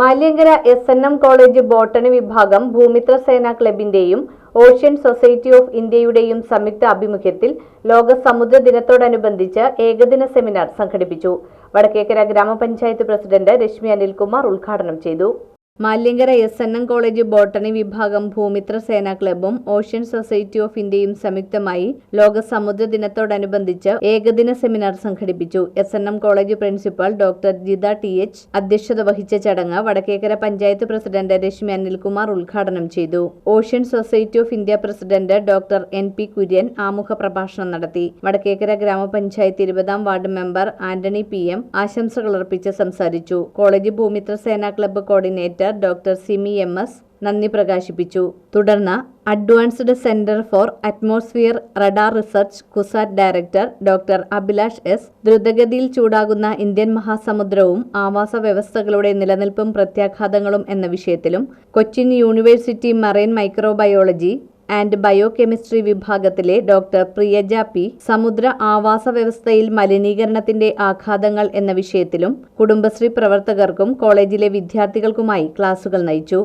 Maliankara S N M college botany വിഭാഗം ഭൂമിത്ര സേന ക്ലബിന്റെയും ocean society of ഇന്ത്യയുടെയും സംയുക്ത ആഭിമുഖ്യത്തിൽ ലോക സമുദ്ര ദിനത്തോടനുബന്ധിച്ച് ഏകദിന സെമിനാർ സംഘടിപ്പിച്ചു. വടക്കേക്കര ഗ്രാമപഞ്ചായത്ത് പ്രസിഡന്റ് രശ്മി അനിൽകുമാർ ഉദ്ഘാടനം ചെയ്തു. Maliankara S N M college botany വിഭാഗം ഭൂമിത്ര സേനാ ക്ലബും ഓഷ്യൻ സൊസൈറ്റി ഓഫ് ഇന്ത്യയും സംയുക്തമായി ലോക സമുദ്ര ദിനത്തോടനുബന്ധിച്ച് ഏകദിന സെമിനാർ സംഘടിപ്പിച്ചു. S N M college principal doctor Jitha T H അധ്യക്ഷത വഹിച്ച ചടങ്ങ് വടക്കേക്കര പഞ്ചായത്ത് പ്രസിഡന്റ് രശ്മി അനിൽകുമാർ ഉദ്ഘാടനം ചെയ്തു. Ocean society of India president doctor N P Kurian ആമുഖ പ്രഭാഷണം നടത്തി. വടക്കേക്കര ഗ്രാമപഞ്ചായത്ത് ഇരുപതാം ward member Antony P M ആശംസകൾ അർപ്പിച്ച് സംസാരിച്ചു. College Bhoomitra Sena club coordinator doctor Simi M S നന്ദി പ്രകാശിപ്പിച്ചു. തുടർന്ന് advanced centre for atmosphere radar research CUSAT director doctor Abhilash S. ദ്രുതഗതിയിൽ ചൂടാകുന്ന ഇന്ത്യൻ മഹാസമുദ്രവും ആവാസ വ്യവസ്ഥകളുടെ നിലനിൽപ്പും പ്രത്യാഘാതങ്ങളും എന്ന വിഷയത്തിലും Cochin university marine microbiology and biochemistry വിഭാഗത്തിലെ ഡോക്ടർ പ്രിയജ പി. സമുദ്ര ആവാസ വ്യവസ്ഥയിൽ മലിനീകരണത്തിന്റെ ആഘാതങ്ങൾ എന്ന വിഷയത്തിലും കുടുംബശ്രീ പ്രവർത്തകർക്കും കോളേജിലെ വിദ്യാർത്ഥികൾക്കുമായി ക്ലാസുകൾ നയിച്ചു.